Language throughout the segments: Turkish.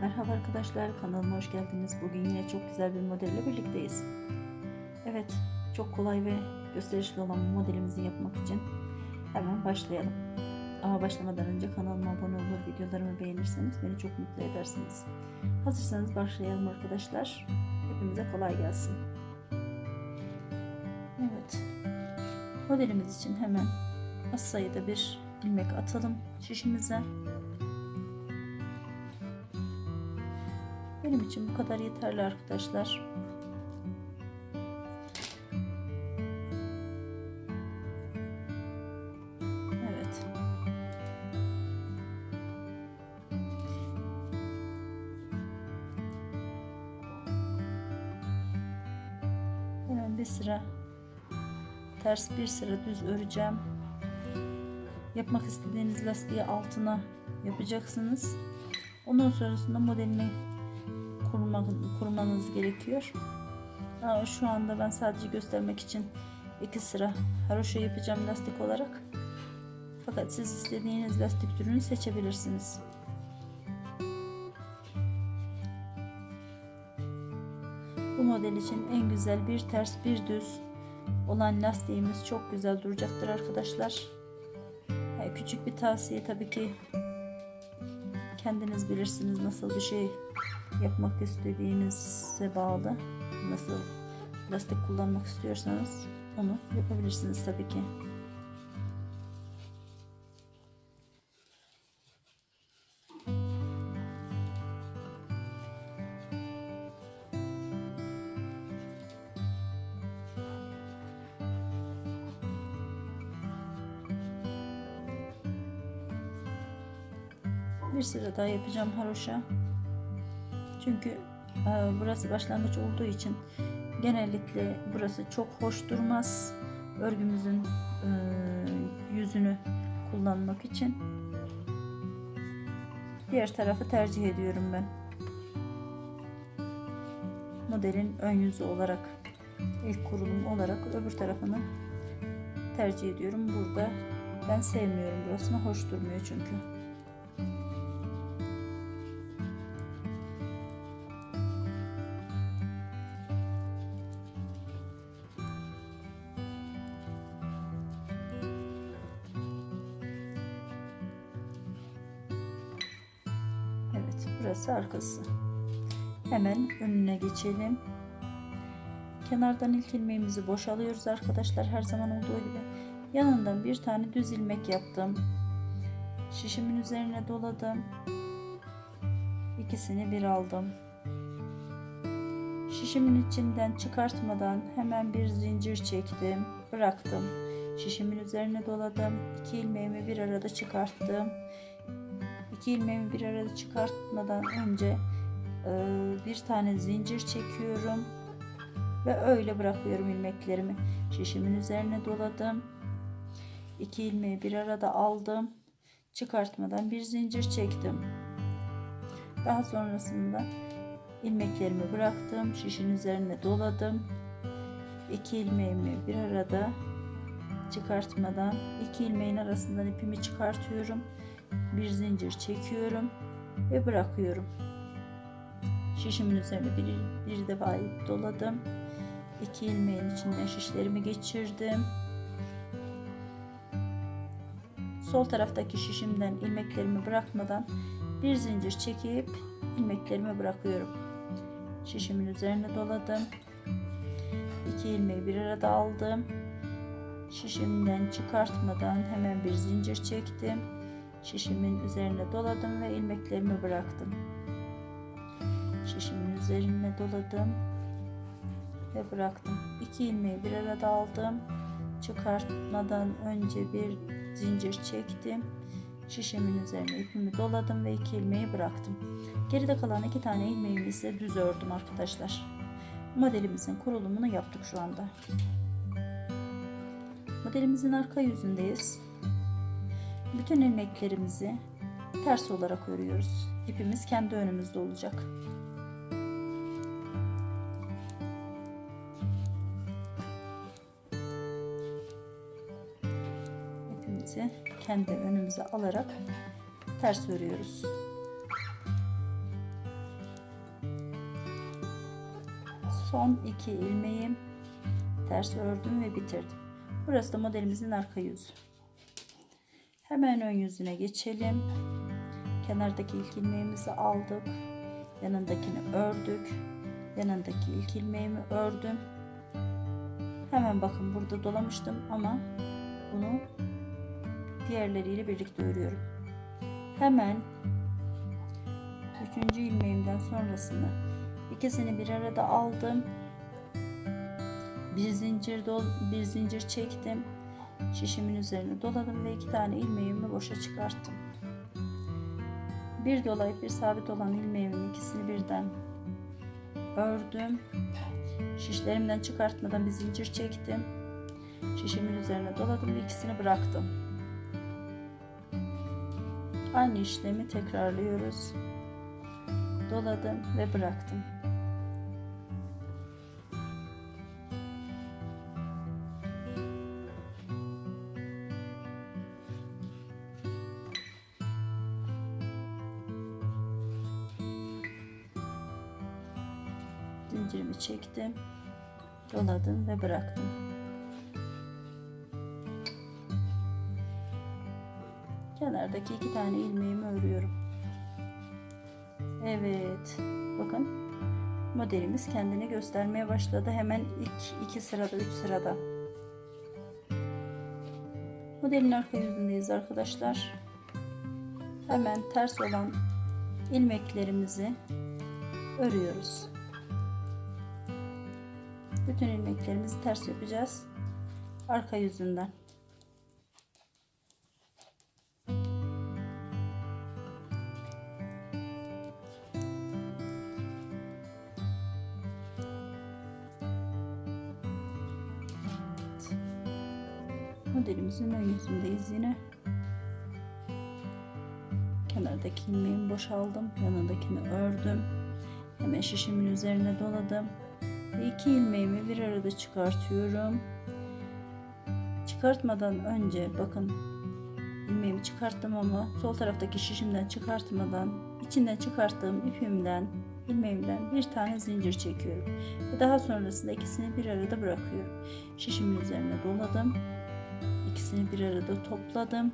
Merhaba arkadaşlar kanalıma hoş geldiniz. Bugün yine çok güzel bir modelle birlikteyiz. Evet çok kolay ve gösterişli olan bu modelimizi yapmak için hemen başlayalım. Ama başlamadan önce kanalıma abone olur, videolarımı beğenirseniz beni çok mutlu edersiniz. Hazırsanız başlayalım arkadaşlar. Hepimize kolay gelsin. Evet. Modelimiz için hemen az sayıda bir ilmek atalım şişimize. Benim için bu kadar yeterli arkadaşlar. Evet. Hemen bir sıra ters bir sıra düz öreceğim. Yapmak istediğiniz lastiği altına yapacaksınız. Ondan sonrasında modelini kurma, kurmanız gerekiyor. Ama şu anda ben sadece göstermek için iki sıra haroşa yapacağım lastik olarak. Fakat siz istediğiniz lastik türünü seçebilirsiniz. Bu model için en güzel bir ters bir düz olan lastiğimiz çok güzel duracaktır arkadaşlar. Yani küçük bir tavsiye tabii ki kendiniz bilirsiniz nasıl bir şey yapmak istediğinize bağlı. Nasıl lastik kullanmak istiyorsanız onu yapabilirsiniz tabii ki. Bir sıra daha yapacağım haroşa. Çünkü e, burası başlangıç olduğu için genellikle burası çok hoş durmaz. Örgümüzün e, yüzünü kullanmak için diğer tarafı tercih ediyorum ben. Modelin ön yüzü olarak ilk kurulum olarak öbür tarafını tercih ediyorum. Burada ben sevmiyorum burasını hoş durmuyor çünkü. Burası arkası. Hemen önüne geçelim. Kenardan ilk ilmeğimizi boşalıyoruz arkadaşlar her zaman olduğu gibi. Yanından bir tane düz ilmek yaptım. Şişimin üzerine doladım. İkisini bir aldım. Şişimin içinden çıkartmadan hemen bir zincir çektim. Bıraktım. Şişimin üzerine doladım. İki ilmeğimi bir arada çıkarttım. İki ilmeğimi bir arada çıkartmadan önce e, bir tane zincir çekiyorum ve öyle bırakıyorum ilmeklerimi. Şişimin üzerine doladım. İki ilmeği bir arada aldım. Çıkartmadan bir zincir çektim. Daha sonrasında ilmeklerimi bıraktım. Şişin üzerine doladım. İki ilmeğimi bir arada çıkartmadan iki ilmeğin arasından ipimi çıkartıyorum bir zincir çekiyorum ve bırakıyorum. Şişimin üzerine bir, bir defa ip doladım. İki ilmeğin içinden şişlerimi geçirdim. Sol taraftaki şişimden ilmeklerimi bırakmadan bir zincir çekip ilmeklerimi bırakıyorum. Şişimin üzerine doladım. İki ilmeği bir arada aldım. Şişimden çıkartmadan hemen bir zincir çektim şişimin üzerine doladım ve ilmeklerimi bıraktım. Şişimin üzerine doladım ve bıraktım. İki ilmeği bir arada aldım. Çıkartmadan önce bir zincir çektim. Şişimin üzerine ipimi doladım ve iki ilmeği bıraktım. Geride kalan iki tane ilmeğimi ise düz ördüm arkadaşlar. Modelimizin kurulumunu yaptık şu anda. Modelimizin arka yüzündeyiz bütün ilmeklerimizi ters olarak örüyoruz. İpimiz kendi önümüzde olacak. İpimizi kendi önümüze alarak ters örüyoruz. Son iki ilmeği ters ördüm ve bitirdim. Burası da modelimizin arka yüzü. Hemen ön yüzüne geçelim. Kenardaki ilk ilmeğimizi aldık. Yanındakini ördük. Yanındaki ilk ilmeğimi ördüm. Hemen bakın burada dolamıştım ama bunu diğerleriyle birlikte örüyorum. Hemen üçüncü ilmeğimden sonrasını ikisini bir arada aldım. Bir zincir dol bir zincir çektim. Şişimin üzerine doladım ve iki tane ilmeğimi boşa çıkarttım. Bir dolayıp bir sabit olan ilmeğimin ikisini birden ördüm. Şişlerimden çıkartmadan bir zincir çektim. Şişimin üzerine doladım ve ikisini bıraktım. Aynı işlemi tekrarlıyoruz. Doladım ve bıraktım. Zincirimi çektim doladım ve bıraktım. Kenardaki iki tane ilmeğimi örüyorum. Evet bakın. Modelimiz kendini göstermeye başladı. Hemen ilk iki sırada üç sırada. Modelin arka yüzündeyiz arkadaşlar. Hemen ters olan ilmeklerimizi örüyoruz bütün ilmeklerimizi ters yapacağız. Arka yüzünden. Modelimizin ön yüzündeyiz yine. Kenardaki ilmeğimi boşaldım. Yanındakini ördüm. Hemen şişimin üzerine doladım ve iki ilmeğimi bir arada çıkartıyorum. Çıkartmadan önce bakın ilmeğimi çıkarttım ama sol taraftaki şişimden çıkartmadan içinden çıkarttığım ipimden ilmeğimden bir tane zincir çekiyorum. Ve daha sonrasında ikisini bir arada bırakıyorum. Şişimin üzerine doladım. İkisini bir arada topladım.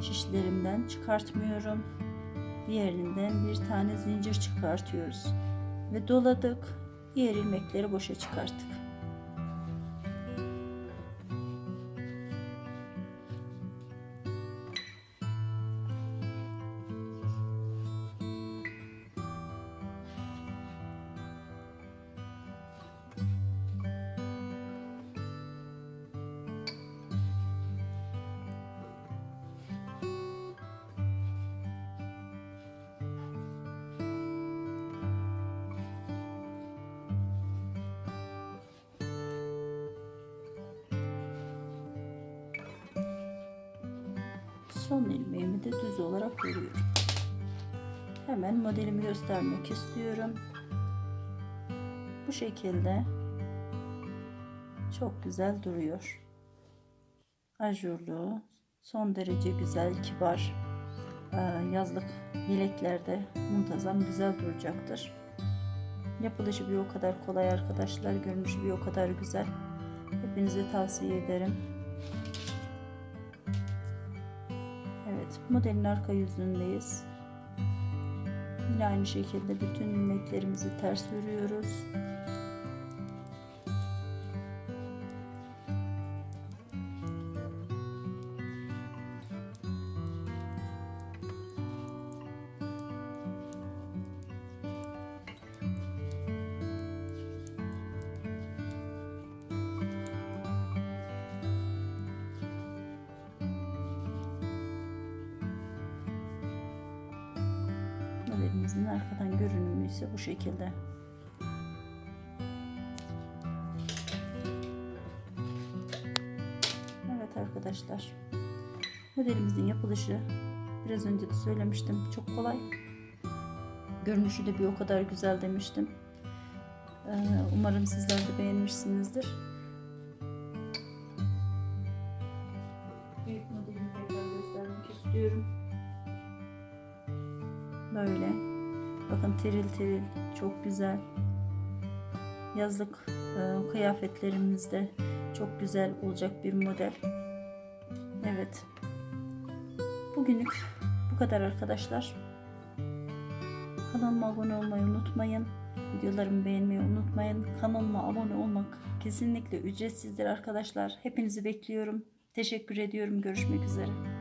Şişlerimden çıkartmıyorum. Diğerinden bir tane zincir çıkartıyoruz. Ve doladık diğer ilmekleri boşa çıkarttık. Son ilmeğimi de düz olarak örüyorum. Hemen modelimi göstermek istiyorum. Bu şekilde çok güzel duruyor. Ajurlu, son derece güzel, kibar e, yazlık yeleklerde muntazam güzel duracaktır. Yapılışı bir o kadar kolay arkadaşlar, görünüşü bir o kadar güzel. Hepinize tavsiye ederim. Evet, modelin arka yüzündeyiz. Yine aynı şekilde bütün ilmeklerimizi ters örüyoruz. Modelimizin arkadan görünümü ise bu şekilde. Evet arkadaşlar. Modelimizin yapılışı biraz önce de söylemiştim. Çok kolay. Görünüşü de bir o kadar güzel demiştim. Ee, umarım sizler de beğenmişsinizdir. Büyük modelimi tekrar göstermek istiyorum. Böyle. Bakın tiril tiril. Çok güzel. yazlık e, kıyafetlerimizde çok güzel olacak bir model. Evet. Bugünlük bu kadar arkadaşlar. Kanalıma abone olmayı unutmayın. Videolarımı beğenmeyi unutmayın. Kanalıma abone olmak kesinlikle ücretsizdir arkadaşlar. Hepinizi bekliyorum. Teşekkür ediyorum. Görüşmek üzere.